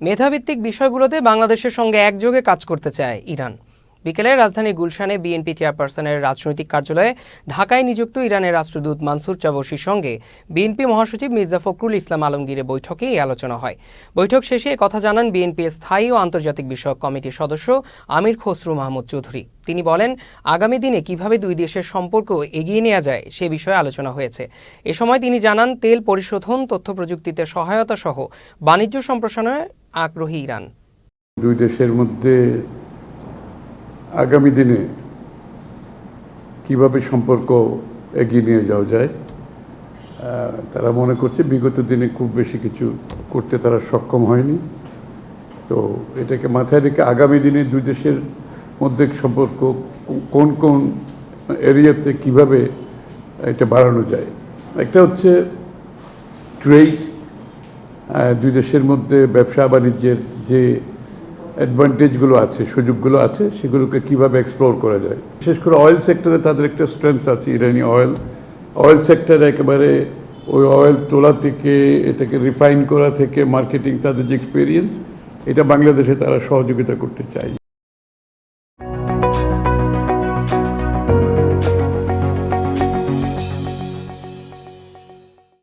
মেধাভিত্তিক বিষয়গুলোতে বাংলাদেশের সঙ্গে একযোগে কাজ করতে চায় ইরান। বিকেলে রাজধানী গুলশানে বিএনপি চেয়ারপারসনের রাজনৈতিক কার্যালয়ে ঢাকায় নিযুক্ত ইরানের রাষ্ট্রদূত মানসুর চাবশির সঙ্গে বিএনপি মহাসচিব মির্জা ফখরুল ইসলাম আলমগীরের বৈঠকে এই আলোচনা হয়। বৈঠক শেষে কথা জানান বিএনপি স্থায়ী ও আন্তর্জাতিক বিষয়ক কমিটির সদস্য আমির খসরু মাহমুদ চৌধুরী। তিনি বলেন, আগামী দিনে কীভাবে দুই দেশের সম্পর্ক এগিয়ে নেওয়া যায় সে বিষয়ে আলোচনা হয়েছে। এ সময় তিনি জানান, তেল পরিশোধন তথ্য প্রযুক্তিতে সহায়তা সহ বাণিজ্য সম্প্রসারণে আগ্রহী ইরান। দুই দেশের মধ্যে আগামী দিনে কীভাবে সম্পর্ক এগিয়ে নিয়ে যাওয়া যায় তারা মনে করছে বিগত দিনে খুব বেশি কিছু করতে তারা সক্ষম হয়নি। তো এটাকে মাথায় রেখে আগামী দিনে দুই দেশের মধ্যে সম্পর্ক কোন কোন এরিয়াতে কীভাবে এটা বাড়ানো যায়। একটা হচ্ছে ট্রেড দুই দেশের মধ্যে ব্যবসা বাণিজ্যের যে অ্যাডভান্টেজগুলো আছে, সুযোগগুলো আছে, সেগুলোকে কীভাবে এক্সপ্লোর করা যায়। বিশেষ করে অয়েল সেক্টরে তাদের একটা স্ট্রেংথ আছে ইরানি অয়েল অয়েল সেক্টরে একেবারে ওই অয়েল তোলা থেকে, এটাকে রিফাইন করা থেকে মার্কেটিং তাদের যে এক্সপিরিয়েন্স এটা বাংলাদেশে তারা সহযোগিতা করতে চায়।